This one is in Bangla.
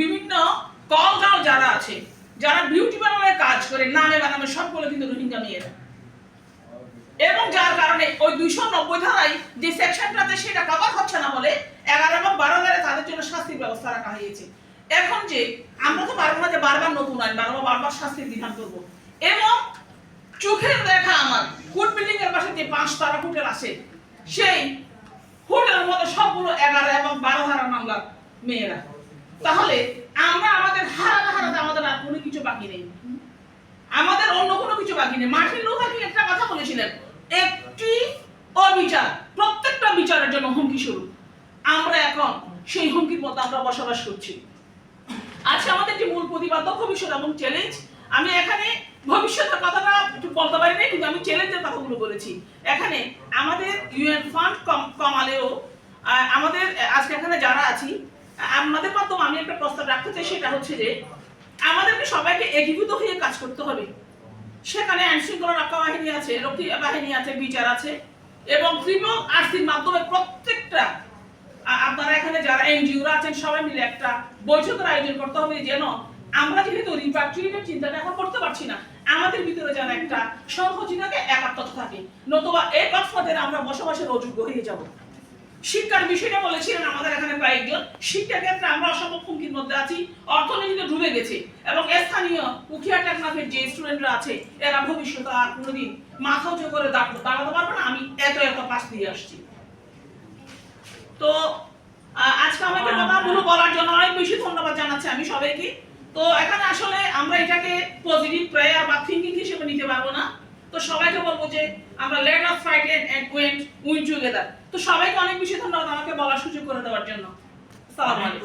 বিভিন্ন কলগাঁও যারা আছে, যারা বিউটি পার্লারে কাজ করে নামে বানামে সবগুলো কিন্তু রোহিঙ্গা মেয়েরা। এবং যার কারণে ওই দুইশো নব্বই ধারায় যে সেকশনটাতে সেটা কভার হচ্ছে না বলে এগারো এবং বারো ধারে তাদের জন্য শাস্তির ব্যবস্থা রাখা হয়েছে। এখন যে আমরা তো পারব না যে বারবার নতুন আইন, বারবার বারবার শাস্তির বিধান করব। এবং চোখের দেখা আমার কোর্ট বিল্ডিং এর পাশে যে পাঁচ তারা হোটেল আছে, সেই হোটেলের মধ্যে সবগুলো এগারো এবং বারো ধারা মামলার মেয়েরা। তাহলে আমরা আমাদের হারাতে হারাতে আমাদের আর কোনো কিছু বাকি নেই। আমাদের অন্য কোনো কিছু বাকি নেই। মার্টিন লুথার কিং একটা কথা বলেছিলেন, একটি অবিচার, প্রত্যেকটা বিচারের জন্য হুমকি শুরু আমরা এখন সেই হুমকির মধ্যে আমরা বসবাস করছি। আজকে আমাদের যে মূল প্রতিপাদ্য ভবিষ্যৎ এবং চ্যালেঞ্জ আমি এখানে ভবিষ্যতের কথাটা একটু বলতে পারি না কিন্তু আমি চ্যালেঞ্জের কথাগুলো বলেছি। এখানে আমাদের ইউএন ফান্ড কমালেও আমাদের আজকে এখানে যারা আছি আমাদের মাধ্যমে আমি একটা প্রস্তাব রাখতে চাই, সেটা হচ্ছে যে আমাদেরকে সবাইকে একীভূত হয়ে কাজ করতে হবে। সেখানে আইন শৃঙ্খলা রক্ষা বাহিনী আছে, রক্ষী বাহিনী আছে, বিচার আছে, এবং ত্রিপল আরসির মাধ্যমে প্রত্যেকটা আপনারা এখানে যারা এনজিওরা আছেন, সবাই মিলে একটা বৈঠকের আয়োজন করতে হবে যেন আমরা যেহেতু রিপার্টিনের চিন্তাটা এখন করতে পারছি না, আমাদের ভিতরে যেন একটা সংহতিটাকে একাত্মতা থাকে, নতুবা এক অক্ষদের আমরা বসবাসের অযোগ্য হয়ে যাব। শিক্ষার বিষয়টা বলেছিলেন আমাদের এখানে কয়েকজন। শিক্ষা ক্ষেত্রে আমরা অসম্ভব হুমকির মধ্যে আছি। অর্থনীতিতে ডুবে গেছে এবং স্থানীয় উখিয়া টেকনাফের যে স্টুডেন্টরা আছে এরা ভবিষ্যতে আর কোনোদিন মাথা উঁচু করে দাঁড়াতে পারবে না। আমি এত এত পাশ দিয়ে আসছি। তো আজকে আমাকে কথাগুলো বলার জন্য অনেক বেশি ধন্যবাদ জানাচ্ছি আমি সবাইকে। তো এখানে আসলে আমরা এটাকে পজিটিভ প্রেয়ার বা থিঙ্কিং হিসেবে নিতে পারব না। তো সবাইকে বলব যে আমরা let us fight and win win together তো সবাইকে অনেক বেশি ধন্যবাদ আমাকে বলার সুযোগ করে দেওয়ার জন্য। সালাম আলাইকুম।